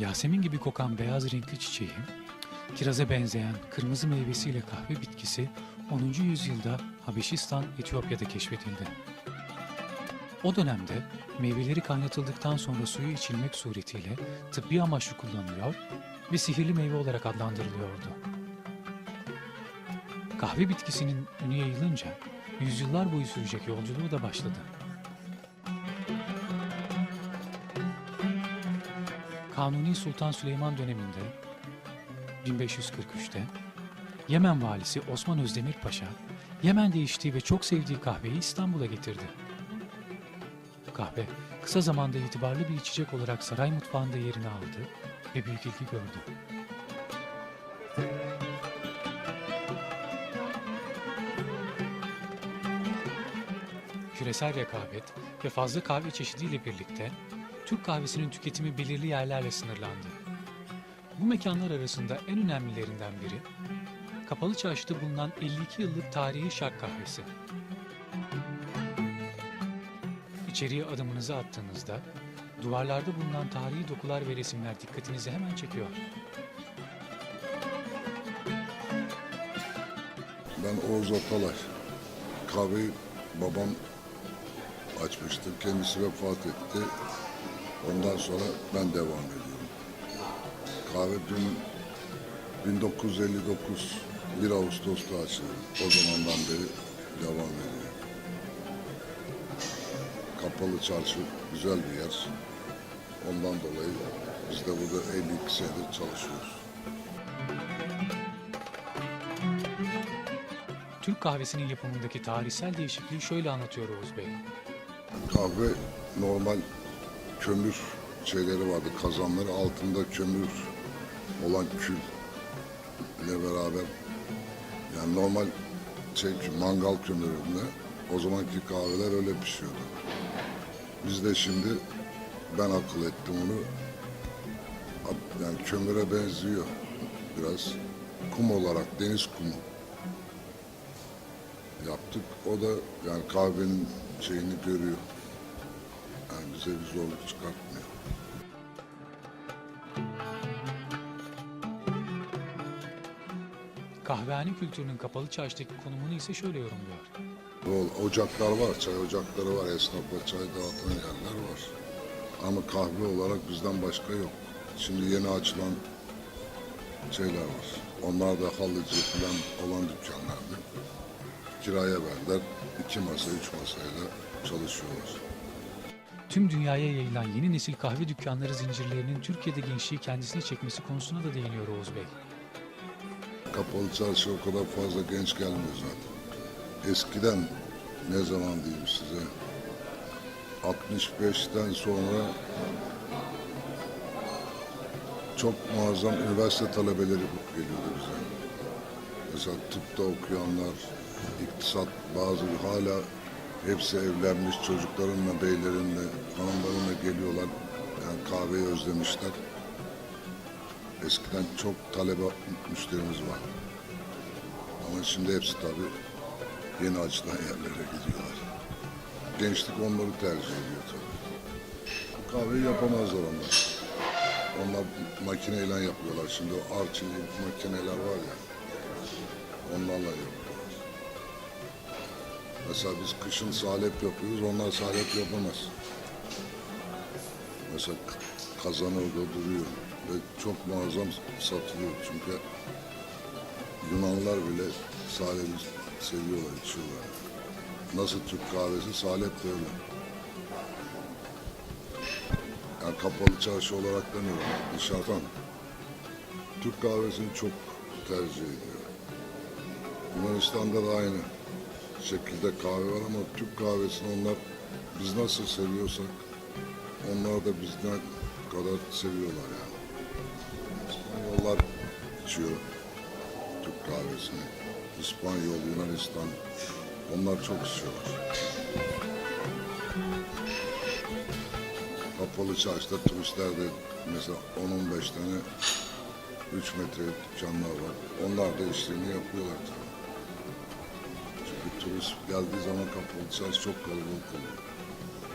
Yasemin gibi kokan beyaz renkli çiçeği, kiraza benzeyen kırmızı meyvesiyle kahve bitkisi 10. yüzyılda Habeşistan, Etiyopya'da keşfedildi. O dönemde meyveleri kaynatıldıktan sonra suyu içilmek suretiyle tıbbi amaçlı kullanılıyor ve sihirli meyve olarak adlandırılıyordu. Kahve bitkisinin ünü yayılınca yüzyıllar boyu sürecek yolculuğu da başladı. Kanuni Sultan Süleyman döneminde 1543'te Yemen valisi Osman Özdemir Paşa Yemen'de içtiği ve çok sevdiği kahveyi İstanbul'a getirdi. Kahve kısa zamanda itibarlı bir içecek olarak saray mutfağında yerini aldı ve büyük ilgi gördü. Küresel rekabet ve fazla kahve çeşidiyle birlikte Türk kahvesinin tüketimi belirli yerlerle sınırlandı. Bu mekanlar arasında en önemlilerinden biri Kapalı Çarşı'da bulunan 52 yıllık tarihi şark kahvesi. İçeriye adımınızı attığınızda duvarlarda bulunan tarihi dokular ve resimler dikkatinizi hemen çekiyor. Ben Oğuz Atalay. Kahveyi babam açmıştı. Kendisi vefat etti. Ondan sonra ben devam ediyorum. Kahve dün 1959 1 Ağustos'ta açıldı. O zamandan beri devam ediyor. Kapalı çarşı güzel bir yer. Ondan dolayı biz de burada 52 senedir çalışıyoruz. Türk kahvesinin yapımındaki tarihsel değişikliği şöyle anlatıyor Oğuz Bey. kahve normal kömür şeyleri vardı kazanları altında kömür olan kül ile beraber yani normal şey mangal kömüründe o zamanki kahveler öyle pişiyordu. Biz de şimdi ben akıl ettim onu yani kömüre benziyor biraz kum olarak deniz kumu yaptık. O da yani kahvenin şeyini görüyor. Bize bir zorluk çıkartmıyor. Kahvehane kültürünün kapalı çarşıdaki konumunu ise şöyle yorumluyor. Bol ocaklar var, çay ocakları var, esnafa çay dağıtan yerler var. Ama kahve olarak bizden başka yok. Şimdi yeni açılan şeyler var. Onlar da halıcı falan olan dükkanlardı. Kiraya verdiler. iki masa, üç masayla çalışıyorlar. Tüm dünyaya yayılan yeni nesil kahve dükkanları zincirlerinin Türkiye'de gençliği kendisine çekmesi konusuna da değiniyor Oğuz Bey. Kapalı çarşı o kadar fazla genç gelmiyor zaten. Eskiden ne zaman diyeyim size 65'ten sonra çok muazzam üniversite talebeleri geliyordu bize. Mesela tıpta okuyanlar, iktisat bazı hala hepsi evlenmiş çocuklarınla, beylerinle, hanımlarınla geliyorlar. Yani kahveyi özlemişler. Eskiden çok talebe müşterimiz var. Ama şimdi hepsi tabii yeni açılan yerlere gidiyorlar. Gençlik onları tercih ediyor tabii. Bu kahveyi yapamazlar onlar. Onlar makineyle yapıyorlar. Şimdi o arçili makineler var ya. Onlarla yapıyorlar. Mesela biz kışın salep yapıyoruz. Onlar salep yapamaz. Mesela k- kazanı orada duruyor ve çok muazzam satılıyor çünkü Yunanlılar bile salebi seviyorlar, içiyorlar. Nasıl Türk kahvesi salep de öyle. Yani kapalı çarşı olarak demiyorum, dışarıdan. Türk kahvesini çok tercih ediyor. Yunanistan'da da aynı şekilde kahve var ama Türk kahvesini onlar biz nasıl seviyorsak onlar da bizden kadar seviyorlar yani. İspanyollar içiyor Türk kahvesini. İspanyol, Yunanistan onlar çok içiyorlar. Kapalı çarşıda turistler de mesela 10-15 tane 3 metre dükkanlar var. Onlar da işlerini yapıyorlar turist geldiği zaman kapalı çarşı çok kalabalık oluyor.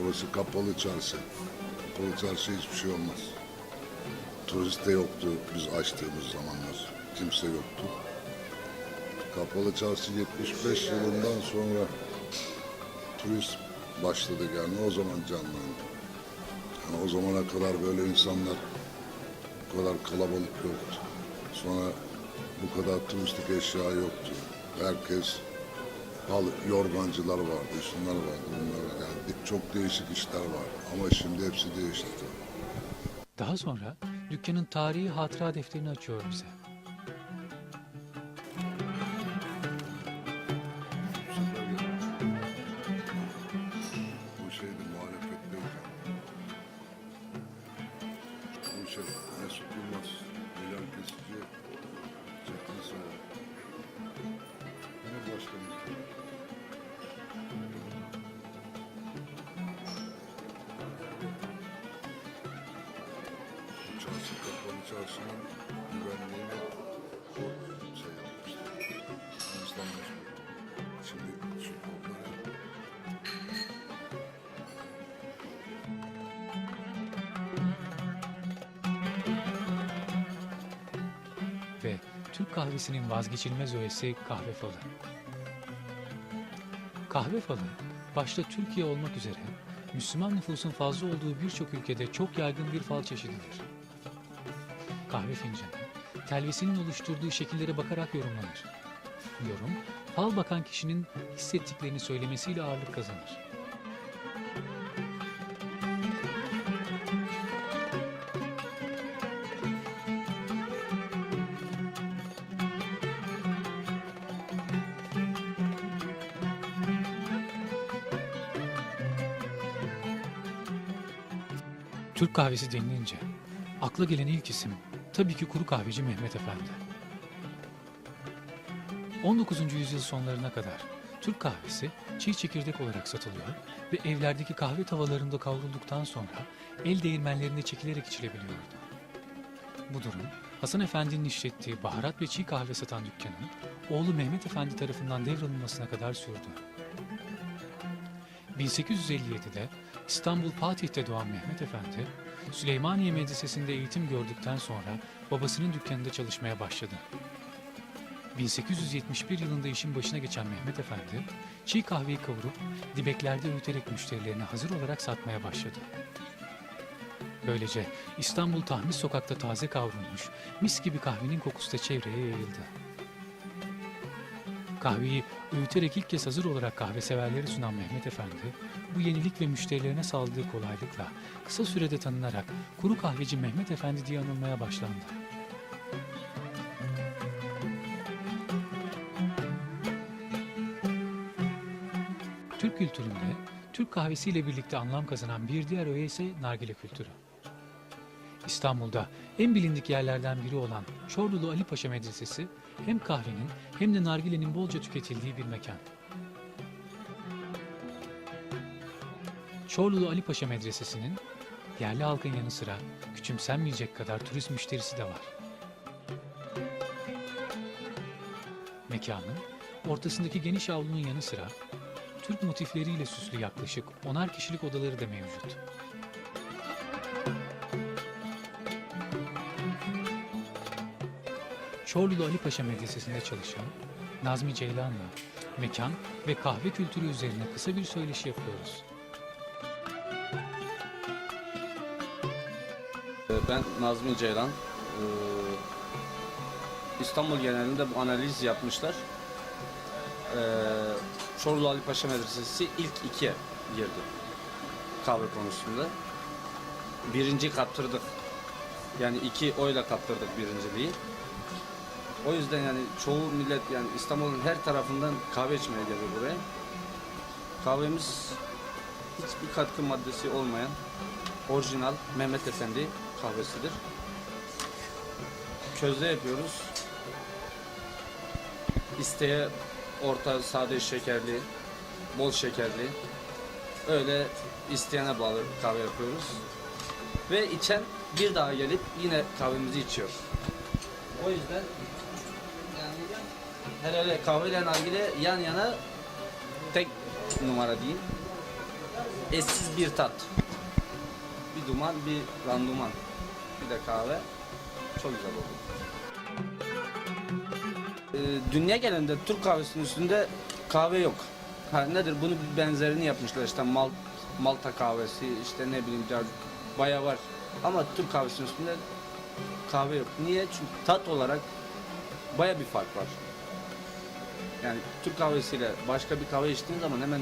Orası kapalı çarşı. Kapalı çarşı hiçbir şey olmaz. Turist de yoktu biz açtığımız zamanlar. Kimse yoktu. Kapalı Çarşı 75 yılından sonra turist başladı yani o zaman canlandı. Yani o zamana kadar böyle insanlar bu kadar kalabalık yoktu. Sonra bu kadar turistik eşya yoktu. Herkes hal yorgancılar vardı, şunlar vardı, bunlar. Yani çok değişik işler vardı. Ama şimdi hepsi değişti. Daha sonra dükkanın tarihi hatıra defterini açıyor bize. Bu şeydi muhalefetteyken. Bu şey Mesut Yılmaz, Bilal Kesici, Çetin Sağlam. Yine çarşı kapalı çarşının güvenliğini şey yapmıştı. Şimdi şu topları ve Türk kahvesinin vazgeçilmez öğesi kahve falı. Kahve falı, başta Türkiye olmak üzere Müslüman nüfusun fazla olduğu birçok ülkede çok yaygın bir fal çeşididir. Kahve fincanı, telvesinin oluşturduğu şekillere bakarak yorumlanır. Yorum, fal bakan kişinin hissettiklerini söylemesiyle ağırlık kazanır. Türk kahvesi denilince akla gelen ilk isim tabii ki kuru kahveci Mehmet Efendi. 19. yüzyıl sonlarına kadar Türk kahvesi çiğ çekirdek olarak satılıyor ve evlerdeki kahve tavalarında kavrulduktan sonra el değirmenlerinde çekilerek içilebiliyordu. Bu durum Hasan Efendi'nin işlettiği baharat ve çiğ kahve satan dükkanın oğlu Mehmet Efendi tarafından devralınmasına kadar sürdü. 1857'de İstanbul Fatih'te doğan Mehmet Efendi, Süleymaniye Medresesi'nde eğitim gördükten sonra babasının dükkanında çalışmaya başladı. 1871 yılında işin başına geçen Mehmet Efendi, çiğ kahveyi kavurup dibeklerde öğüterek müşterilerine hazır olarak satmaya başladı. Böylece İstanbul Tahmis Sokak'ta taze kavrulmuş, mis gibi kahvenin kokusu da çevreye yayıldı. Kahveyi öğüterek ilk kez hazır olarak kahve severlere sunan Mehmet Efendi, bu yenilik ve müşterilerine sağladığı kolaylıkla kısa sürede tanınarak kuru kahveci Mehmet Efendi diye anılmaya başlandı. Türk kültüründe Türk kahvesiyle birlikte anlam kazanan bir diğer öğe ise nargile kültürü. İstanbul'da en bilindik yerlerden biri olan Çorlulu Ali Paşa Medresesi hem kahvenin hem de nargilenin bolca tüketildiği bir mekan. Çorlulu Ali Paşa Medresesi'nin yerli halkın yanı sıra küçümsenmeyecek kadar turist müşterisi de var. Mekanın ortasındaki geniş avlunun yanı sıra Türk motifleriyle süslü yaklaşık onar kişilik odaları da mevcut. Çorlulu Ali Paşa Medresesi'nde çalışan Nazmi Ceylan'la mekan ve kahve kültürü üzerine kısa bir söyleşi yapıyoruz. Ee, Ben Nazmi Ceylan. Ee, İstanbul genelinde bu analiz yapmışlar. Ee, Çorlu Ali Paşa Medresesi ilk ikiye girdi kahve konusunda. Birinci kaptırdık. Yani iki oyla kaptırdık birinciliği. O yüzden yani çoğu millet yani İstanbul'un her tarafından kahve içmeye geliyor buraya. Kahvemiz hiçbir katkı maddesi olmayan orijinal Mehmet Efendi kahvesidir. Közde yapıyoruz. İsteğe orta sade şekerli, bol şekerli. Öyle isteyene bağlı kahve yapıyoruz. Ve içen bir daha gelip yine kahvemizi içiyor. O yüzden hele hele kahve ile nargile yan yana tek numara diyeyim. Eşsiz bir tat bir duman, bir randuman, bir de kahve. Çok güzel oldu. Ee, dünya genelinde Türk kahvesinin üstünde kahve yok. Ha, nedir? Bunu bir benzerini yapmışlar işte Mal, Malta kahvesi işte ne bileyim ya, bayağı var. Ama Türk kahvesinin üstünde kahve yok. Niye? Çünkü tat olarak baya bir fark var. Yani Türk kahvesiyle başka bir kahve içtiğin zaman hemen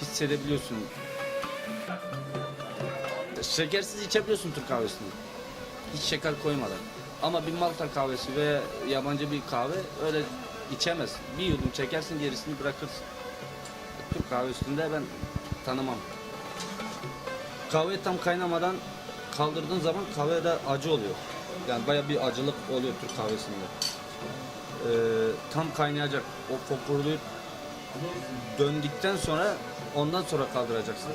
hissedebiliyorsun. Şekersiz içebiliyorsun Türk kahvesini. Hiç şeker koymadan. Ama bir Malta kahvesi ve yabancı bir kahve öyle içemez. Bir yudum çekersin gerisini bırakırsın. Türk kahve üstünde ben tanımam. Kahve tam kaynamadan kaldırdığın zaman kahve de acı oluyor. Yani baya bir acılık oluyor Türk kahvesinde. Ee, tam kaynayacak. O fokurlu döndükten sonra ondan sonra kaldıracaksın.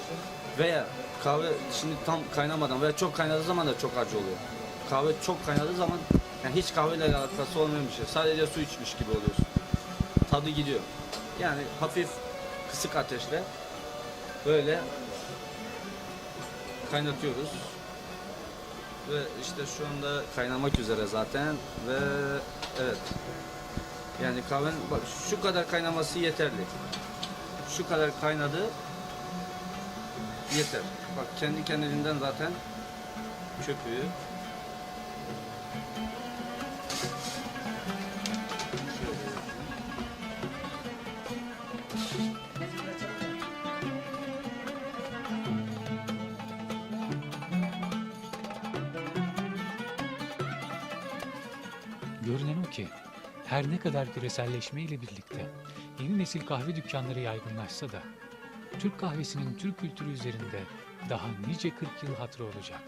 Veya kahve şimdi tam kaynamadan veya çok kaynadığı zaman da çok acı oluyor. Kahve çok kaynadığı zaman yani hiç kahveyle alakası olmayan bir şey. Sadece su içmiş gibi oluyorsun. Tadı gidiyor. Yani hafif kısık ateşle böyle kaynatıyoruz. Ve işte şu anda kaynamak üzere zaten ve evet. Yani kahven bak şu kadar kaynaması yeterli. Şu kadar kaynadı yeter. Bak kendi kendiliğinden zaten yapayım. Görünen o ki her ne kadar küreselleşme ile birlikte yeni nesil kahve dükkanları yaygınlaşsa da Türk kahvesinin Türk kültürü üzerinde daha nice 40 yıl hatırı olacak.